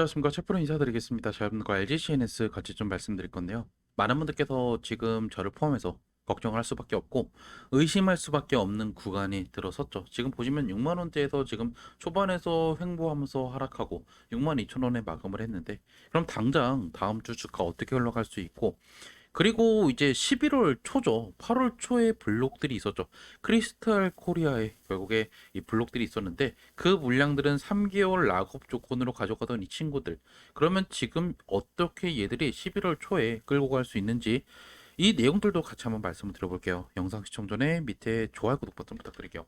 안녕하십니까 채프로 인사드리겠습니다. 자, 여러분과 LG CNS 같이 좀 말씀드릴 건데요. 많은 분들께서 지금 저를 포함해서 걱정할 수밖에 없고 의심할 수밖에 없는 구간이 들어섰죠. 지금 보시면 6만 원대에서 지금 초반에서 횡보하면서 하락하고 6만 2천 원에 마감을 했는데 그럼 당장 다음 주 주가 어떻게 흘러갈 수 있고 그리고 이제 11월 초죠. 8월 초에 블록들이 있었죠. 크리스탈 코리아에 결국에 이 블록들이 있었는데 그 물량들은 3개월 락업 조건으로 가져가던 이 친구들. 그러면 지금 어떻게 얘들이 11월 초에 끌고 갈 수 있는지 이 내용들도 같이 한번 말씀을 드려볼게요. 영상 시청 전에 밑에 좋아요, 구독 버튼 부탁드릴게요.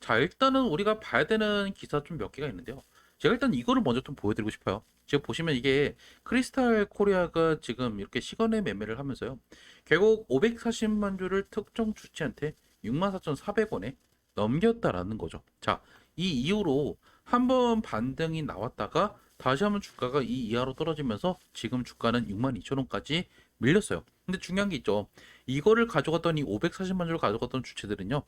자, 일단은 우리가 봐야 되는 기사 좀 몇 개가 있는데요. 제가 일단 이거를 먼저 좀 보여드리고 싶어요. 지금 보시면 이게 크리스탈 코리아가 지금 이렇게 시간에 매매를 하면서요. 결국 540만 주를 특정 주체한테 64,400원에 넘겼다라는 거죠. 자, 이 이후로 한 번 반등이 나왔다가 다시 한번 주가가 이 이하로 떨어지면서 지금 주가는 62,000원까지 밀렸어요. 근데 중요한 게 있죠. 이거를 가져갔던 이 540만 주를 가져갔던 주체들은요.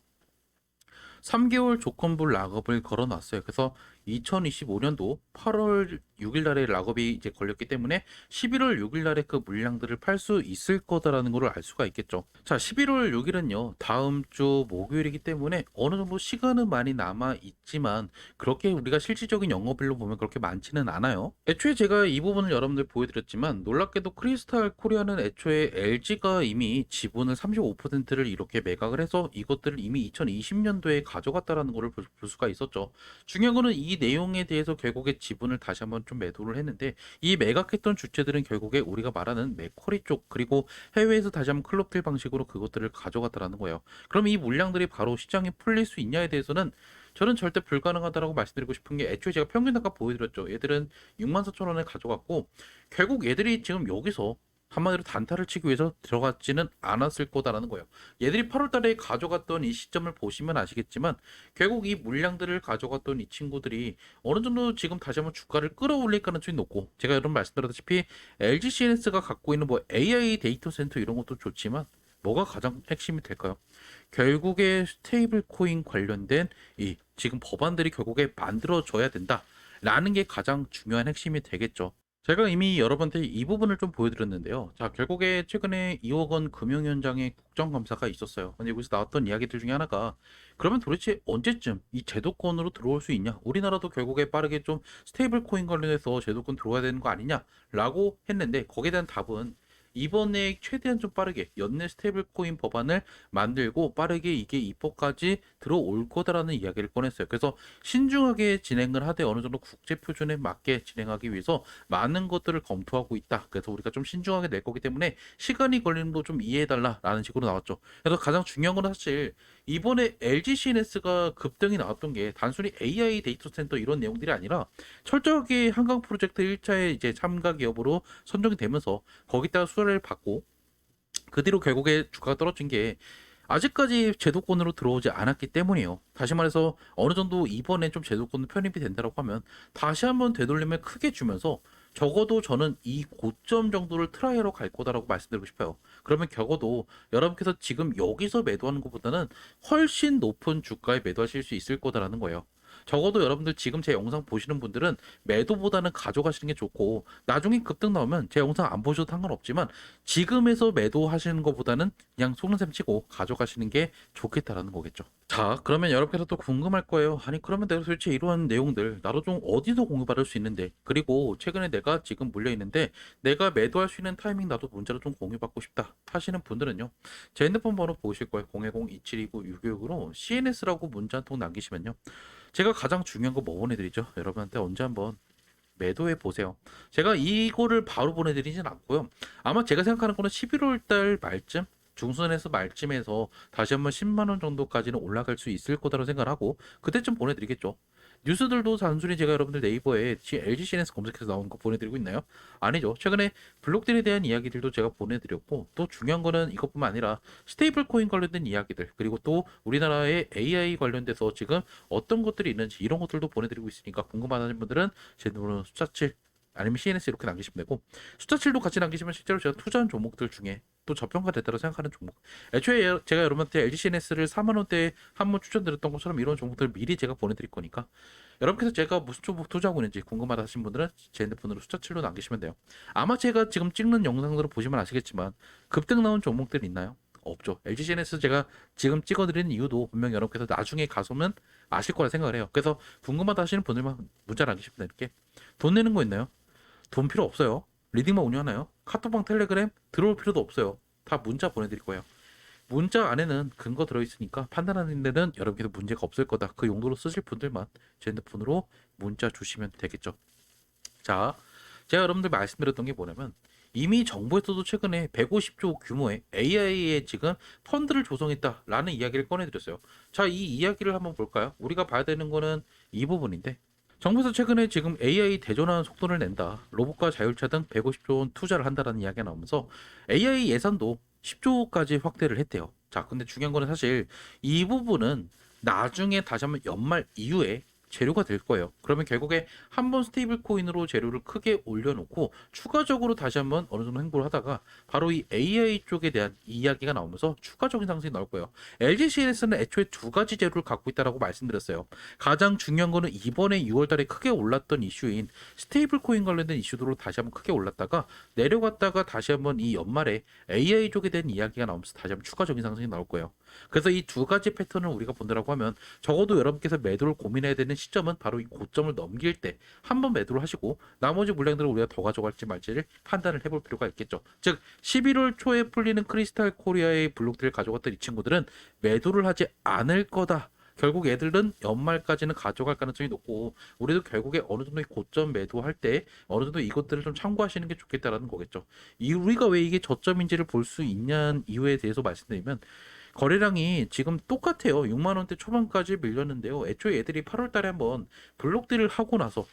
3개월 조건부 락업을 걸어놨어요. 그래서 2025년도 8월 6일 날에 락업이 이제 걸렸기 때문에 11월 6일 날에 그 물량들을 팔 수 있을 거다라는 걸 알 수가 있겠죠. 자, 11월 6일은요. 다음 주 목요일이기 때문에 어느 정도 시간은 많이 남아 있지만 그렇게 우리가 실질적인 영업일로 보면 그렇게 많지는 않아요. 애초에 제가 이 부분을 여러분들 보여드렸지만 놀랍게도 크리스탈 코리아는 애초에 LG가 이미 지분을 35%를 이렇게 매각을 해서 이것들을 이미 2020년도에 가져갔다라는 것을 볼, 볼 수가 있었죠. 중요한 거는 이 내용에 대해서 결국에 지분을 다시 한번 좀 매도를 했는데 이 매각했던 주체들은 결국에 우리가 말하는 맥쿼리 쪽 그리고 해외에서 다시 한번 클럽들 방식으로 그것들을 가져갔다라는 거예요. 그럼 이 물량들이 바로 시장에 풀릴 수 있냐에 대해서는 저는 절대 불가능하다라고 말씀드리고 싶은 게 애초에 제가 평균 단가 보여드렸죠. 얘들은 64,000원에 가져갔고 결국 얘들이 지금 여기서 한마디로 단타를 치기 위해서 들어갔지는 않았을 거다라는 거예요. 얘들이 8월 달에 가져갔던 이 시점을 보시면 아시겠지만 결국 이 물량들을 가져갔던 이 친구들이 어느 정도 지금 다시 한번 주가를 끌어올릴 가능성이 높고 제가 여러분 말씀드렸다시피 LG CNS가 갖고 있는 뭐 AI 데이터 센터 이런 것도 좋지만 뭐가 가장 핵심이 될까요? 결국에 스테이블 코인 관련된 이 지금 법안들이 결국에 만들어져야 된다 라는 게 가장 중요한 핵심이 되겠죠. 제가 이미 여러분한테 이 부분을 좀 보여드렸는데요. 자, 결국에 최근에 2억 원 금융위원장의 국정감사가 있었어요. 근데 여기서 나왔던 이야기들 중에 하나가 그러면 도대체 언제쯤 이 제도권으로 들어올 수 있냐? 우리나라도 결국에 빠르게 좀 스테이블 코인 관련해서 제도권 들어와야 되는 거 아니냐 라고 했는데 거기에 대한 답은 이번에 최대한 좀 빠르게 연내 스테이블 코인 법안을 만들고 빠르게 이게 입법까지 들어올 거다라는 이야기를 꺼냈어요. 그래서 신중하게 진행을 하되 어느 정도 국제 표준에 맞게 진행하기 위해서 많은 것들을 검토하고 있다. 그래서 우리가 좀 신중하게 낼 거기 때문에 시간이 걸리는 거 좀 이해해달라라는 식으로 나왔죠. 그래서 가장 중요한 건 사실 이번에 LG CNS가 급등이 나왔던 게 단순히 AI 데이터 센터 이런 내용들이 아니라 철저하게 한강 프로젝트 1차에 이제 참가 기업으로 선정이 되면서 거기다가 수혜를 받고 그 뒤로 결국에 주가가 떨어진 게 아직까지 제도권으로 들어오지 않았기 때문이에요. 다시 말해서 어느 정도 이번에 좀 제도권 편입이 된다고 하면 다시 한번 되돌림을 크게 주면서 적어도 저는 이 고점 정도를 트라이로 갈 거다라고 말씀드리고 싶어요. 그러면 적어도 여러분께서 지금 여기서 매도하는 것보다는 훨씬 높은 주가에 매도하실 수 있을 거다라는 거예요. 적어도 여러분들 지금 제 영상 보시는 분들은 매도보다는 가져가시는 게 좋고 나중에 급등 나오면 제 영상 안 보셔도 상관없지만 지금에서 매도하시는 것보다는 그냥 속는 셈 치고 가져가시는 게 좋겠다라는 거겠죠. 자, 그러면 여러분께서 또 궁금할 거예요. 아니 그러면 내가 도대체 이러한 내용들 나도 좀 어디서 공유받을 수 있는데 그리고 최근에 내가 지금 물려 있는데 내가 매도할 수 있는 타이밍 나도 문자로 좀 공유받고 싶다 하시는 분들은요. 제 핸드폰 번호 보실 거예요. 010-2729-666으로 CNS라고 문자 한 통 남기시면요. 제가 가장 중요한 거 뭐 보내드리죠? 여러분한테 언제 한번 매도해 보세요. 제가 이거를 바로 보내드리진 않고요. 아마 제가 생각하는 거는 11월 달 말쯤 중순에서 말쯤에서 다시 한번 10만 원 정도까지는 올라갈 수 있을 거다라고 생각하고 그때쯤 보내드리겠죠. 뉴스들도 단순히 제가 여러분들 네이버에 LG CNS 검색해서 나온 거 보내드리고 있나요? 아니죠. 최근에 블록들에 대한 이야기들도 제가 보내드렸고 또 중요한 거는 이것뿐만 아니라 스테이블 코인 관련된 이야기들 그리고 또 우리나라의 AI 관련돼서 지금 어떤 것들이 있는지 이런 것들도 보내드리고 있으니까 궁금하다는 분들은 제 번호 숫자 7 아니면 CNS 이렇게 남기시면 되고 숫자 7도 같이 남기시면 실제로 제가 투자한 종목들 중에 또 저평가됐다고 생각하는 종목. 애초에 여- 제가 여러분한테 LG CNS를 4만 원대에 한번 추천드렸던 것처럼 이런 종목들 미리 제가 보내드릴 거니까 여러분께서 제가 무슨 종목 투자하고 있는지 궁금하다 하신 분들은 제 핸드폰으로 숫자 7로 남기시면 돼요. 아마 제가 지금 찍는 영상들을 보시면 아시겠지만 급등 나온 종목들 있나요? 없죠. LG CNS 제가 지금 찍어드리는 이유도 분명 여러분께서 나중에 가서면 아실 거라 생각을 해요. 그래서 궁금하다 하시는 분들만 문자 남기시면 될게. 돈 내는 거 있나요? 돈 필요 없어요. 리딩만 운영하나요? 카톡방 텔레그램 들어올 필요도 없어요. 다 문자 보내드릴 거예요. 문자 안에는 근거 들어있으니까 판단하는 데는 여러분께서 문제가 없을 거다. 그 용도로 쓰실 분들만 제 핸드폰으로 문자 주시면 되겠죠. 자, 제가 여러분들 말씀드렸던 게 뭐냐면 이미 정부에서도 최근에 150조 규모의 AI에 지금 펀드를 조성했다라는 이야기를 꺼내드렸어요. 자, 이 이야기를 한번 볼까요? 우리가 봐야 되는 거는 이 부분인데 정부에서 최근에 지금 AI 대전환 속도를 낸다. 로봇과 자율차 등 150조 원 투자를 한다라는 이야기가 나오면서 AI 예산도 10조까지 확대를 했대요. 자, 근데 중요한 거는 사실 이 부분은 나중에 다시 한번 연말 이후에 재료가 될 거예요. 그러면 결국에 한 번 스테이블 코인으로 재료를 크게 올려놓고 추가적으로 다시 한번 어느 정도 행보를 하다가 바로 이 AI 쪽에 대한 이야기가 나오면서 추가적인 상승이 나올 거예요. LG CNS는 애초에 두 가지 재료를 갖고 있다라고 말씀드렸어요. 가장 중요한 거는 이번에 6월달에 크게 올랐던 이슈인 스테이블 코인 관련된 이슈들로 다시 한번 크게 올랐다가 내려갔다가 다시 한번 이 연말에 AI 쪽에 대한 이야기가 나오면서 다시 한번 추가적인 상승이 나올 거예요. 그래서 이 두 가지 패턴을 우리가 본다라고 하면 적어도 여러분께서 매도를 고민해야 되는 시점은 바로 이 고점을 넘길 때 한 번 매도를 하시고 나머지 물량들을 우리가 더 가져갈지 말지를 판단을 해볼 필요가 있겠죠. 즉 11월 초에 풀리는 크리스탈 코리아의 블록들을 가져갔던 이 친구들은 매도를 하지 않을 거다. 결국 얘들은 연말까지는 가져갈 가능성이 높고 우리도 결국에 어느 정도의 고점 매도할 때 어느 정도 이것들을 좀 참고하시는 게 좋겠다라는 거겠죠. 이 우리가 왜 이게 저점인지를 볼 수 있냐는 이유에 대해서 말씀드리면 거래량이 지금 똑같아요. 6만 원대 초반까지 밀렸는데요. 애초에 애들이 8월 달에 한번 블록딜을 하고 나서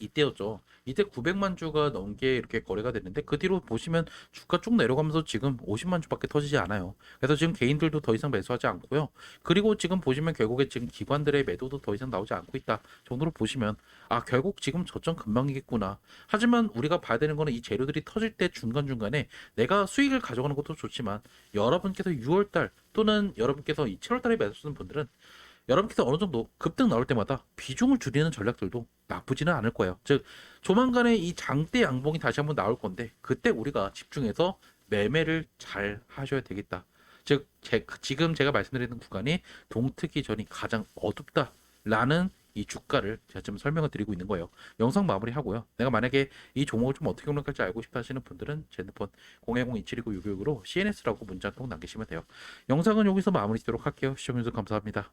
이때였죠. 이때 900만 주가 넘게 이렇게 거래가 됐는데 그 뒤로 보시면 주가 쭉 내려가면서 지금 50만 주밖에 터지지 않아요. 그래서 지금 개인들도 더 이상 매수하지 않고요. 그리고 지금 보시면 결국에 지금 기관들의 매도도 더 이상 나오지 않고 있다 정도로 보시면 아 결국 지금 저점 금방이겠구나. 하지만 우리가 봐야 되는 거는 이 재료들이 터질 때 중간 중간에 내가 수익을 가져가는 것도 좋지만 여러분께서 6월달 또는 여러분께서 이 7월달에 매수 쓰는 분들은 여러분께서 어느 정도 급등 나올 때마다 비중을 줄이는 전략들도 나쁘지는 않을 거예요. 즉 조만간에 이 장대 양봉이 다시 한번 나올 건데 그때 우리가 집중해서 매매를 잘 하셔야 되겠다. 즉 제, 지금 제가 말씀드리는 구간이 동특이 전이 가장 어둡다라는 이 주가를 제가 좀 설명을 드리고 있는 거예요. 영상 마무리하고요. 내가 만약에 이 종목을 좀 어떻게 운영할지 알고 싶다 하시는 분들은 제 핸드폰 010-2729-666으로 CNS라고 문자 꼭 남기시면 돼요. 영상은 여기서 마무리 짓도록 할게요. 시청해주셔서 감사합니다.